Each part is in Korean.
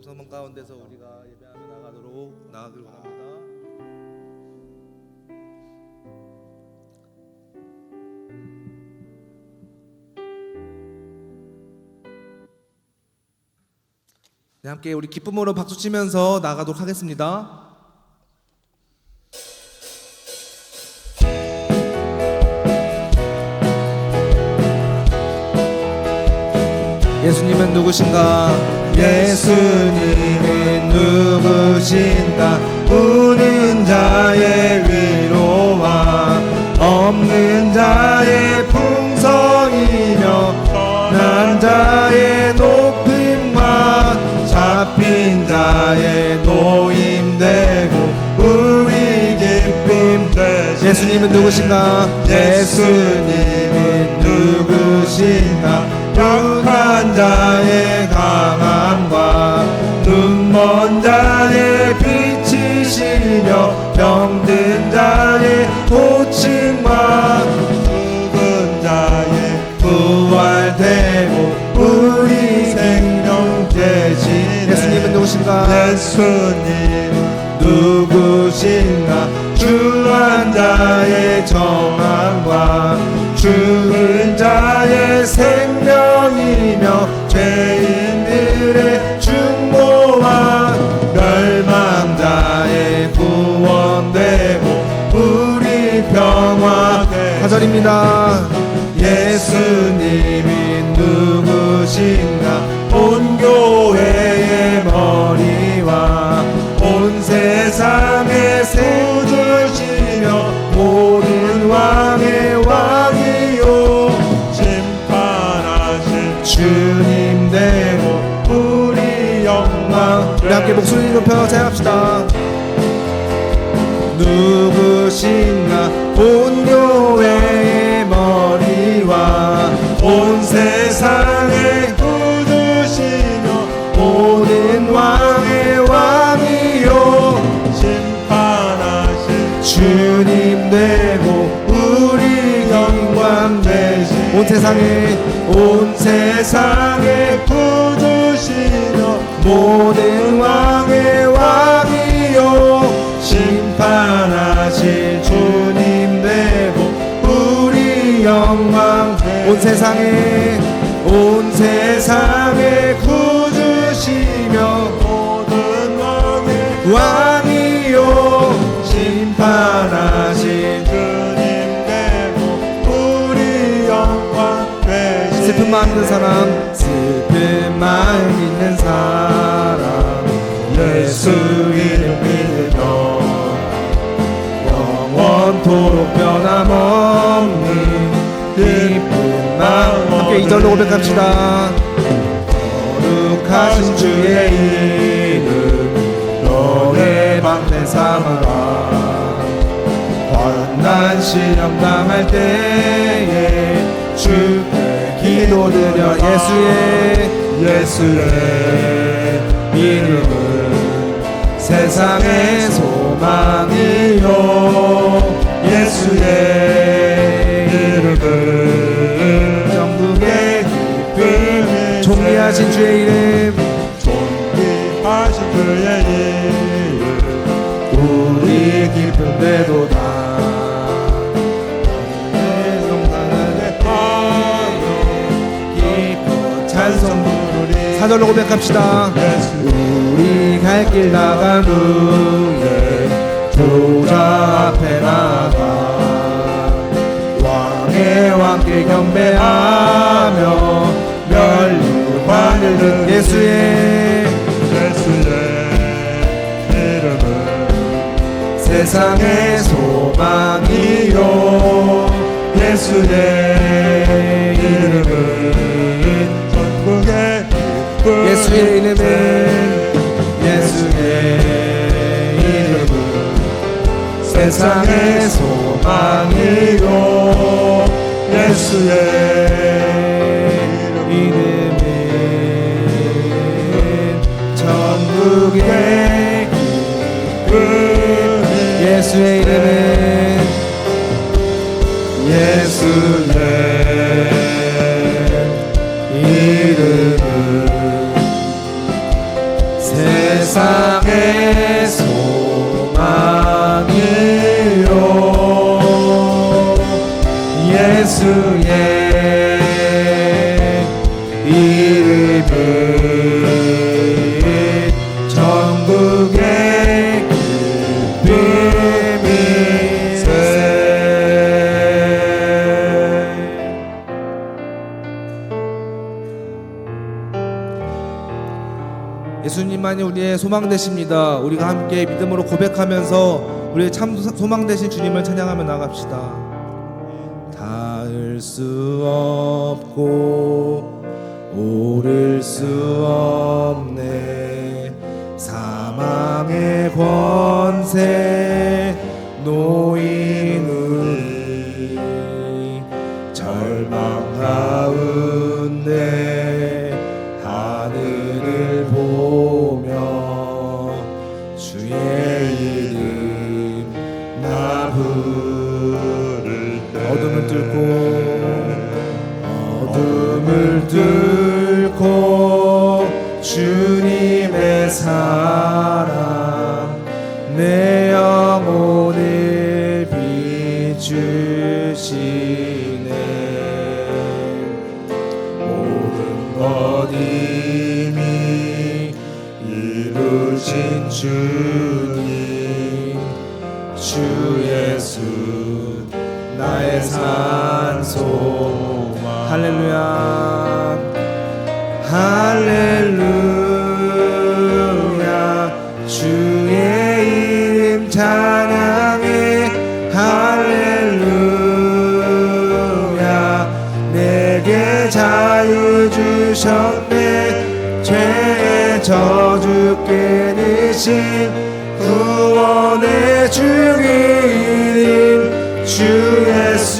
감사만 가운데서 우리가 예배하며 나가도록 나가길 원합니다. 네, 함께 우리 기쁨으로 박수 치면서 나가도록 하겠습니다. 예수님은 누구신가? 예수님은 누구신가? 우는 자의 위로와 없는 자의 풍성이며 난 자의 높음과 잡힌 자의 노임되고 우리 기쁨 되신 예수님은 누구신가? 예수님은 누구신가? 약한 자의 예수님 누구신가? 주한 자의 정함과 죽은 자의 생명이며 죄인들의 중보와 멸망자의 구원되고 우리 평화 사절입니다. 예수님이 누구신가 세상의 세주시며 모든 왕의 왕이요. 심판하신 주님 되고 우리 영광. 우리 함께 목소리 높여 생각합시다 세상에 온 세상의 구주시며 모든 왕의 왕이요. 심판하실 주님 되고 우리 영광 온 세상에 온 세상에 구주시며 모든 왕의 왕 있는 사람 슬픈 마음 있는 사람. 예수 이름 믿으며 영원토록 변함없는 기쁜 마음 함께 이절로 고백합시다. 거룩하신 주의 이름 너의 방패 삼아라. 환난 시험 당할 때에 주께 기도드려 예수의 예수의 이름은 세상의 소망이요. 예수의 이름은 전국의 기쁨 존귀하신 주의 이름. 존귀하신 주의 이름. 우리 기쁨 되도다 사절로 고백합시다. 우리 갈 길 나간 후에 조자 앞에 나가 왕의 왕께 경배하며 멸류관을 든 예수의 예수의 이름은 세상의 소망이요. 예수의 예수의 이름은 예수의 이름은 세상의 소망이요. 예수의 이름은 전국의 기쁨. 예수의 이름은 예수의 소망 되십니다. 우리가 함께 믿음으로 고백하면서 우리의 참 소망 되신 주님을 찬양하며 나갑시다. 닿을 수 없고 오를 수 없네 사망의 권세 노인 우리 절망 가운 뚫고 주님의 사랑 내 영혼을 비추시네. 모든 것 이미 이루신 주님. 주 예수 나의 산소망 할렐루야 주셨네 죄의 저주 깨르신 구원의 주기름 주 예수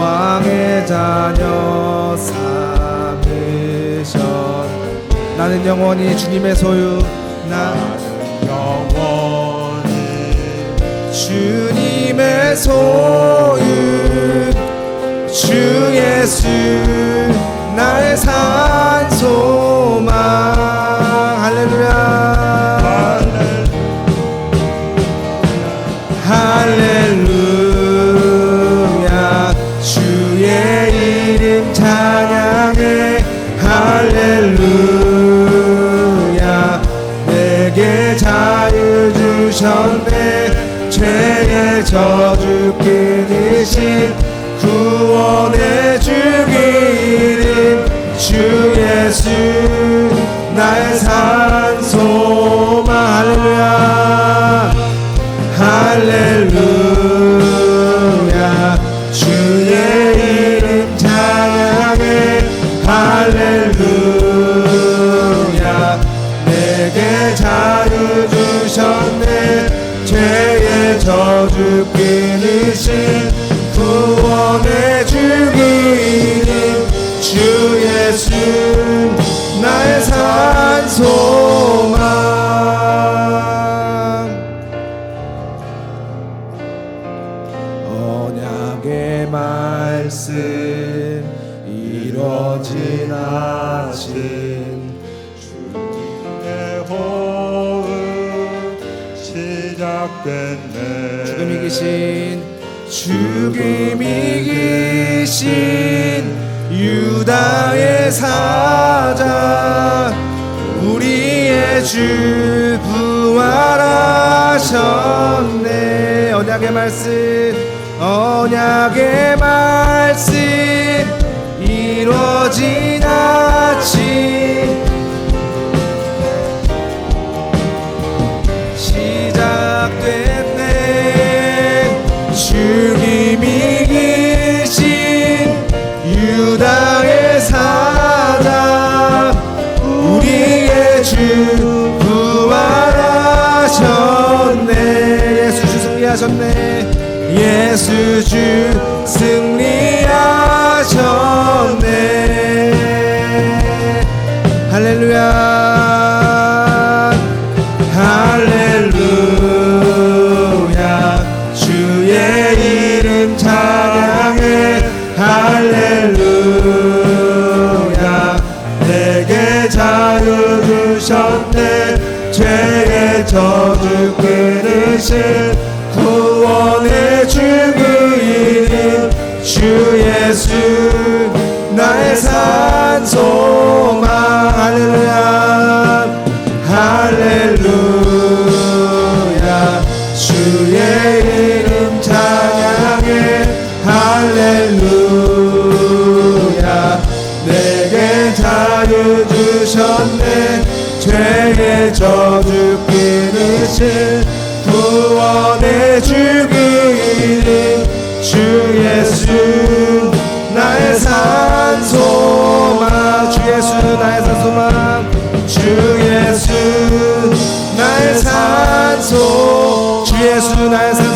왕의 자녀 삼으셨 나는 영원히 주님의 소유 나는 영원히 주님의 소유. 주 예수 나의 산소망 유다의 사자 우리의 주 부활하셨네. 언약의 말씀 언약의 말씀 예수 주 승리하셨네. 할렐루야. 할렐루야. 주의 이름 찬양해. 할렐루야. 내게 자유 주셨네. 죄의 저주 끊으신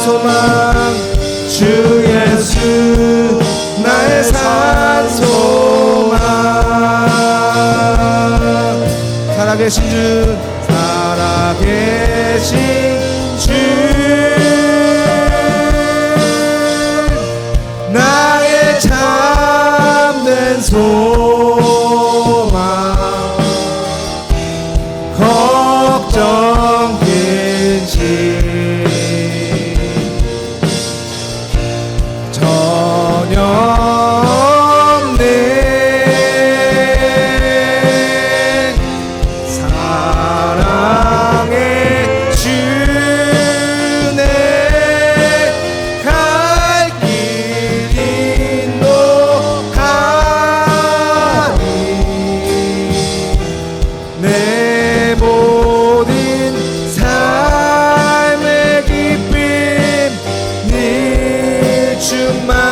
소망 주 예수 나의 산 소망. 살아계신 주 살아계신 주. 나의 참된 소망. 걱정 근심 내 모든 삶의 기쁨 네 충만하네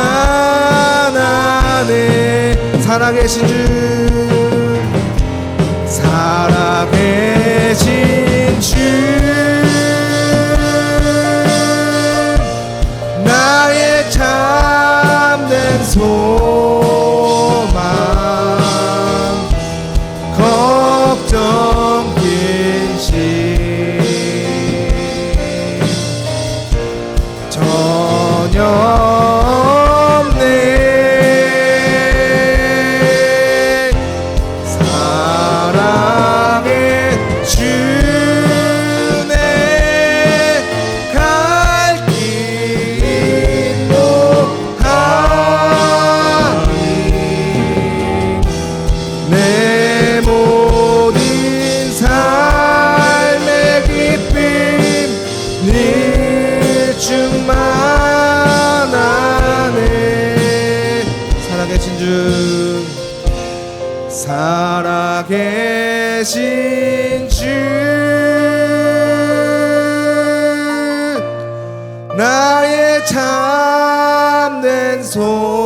살아계신 주 살아계신 주 살아계신 주 나의 참된 소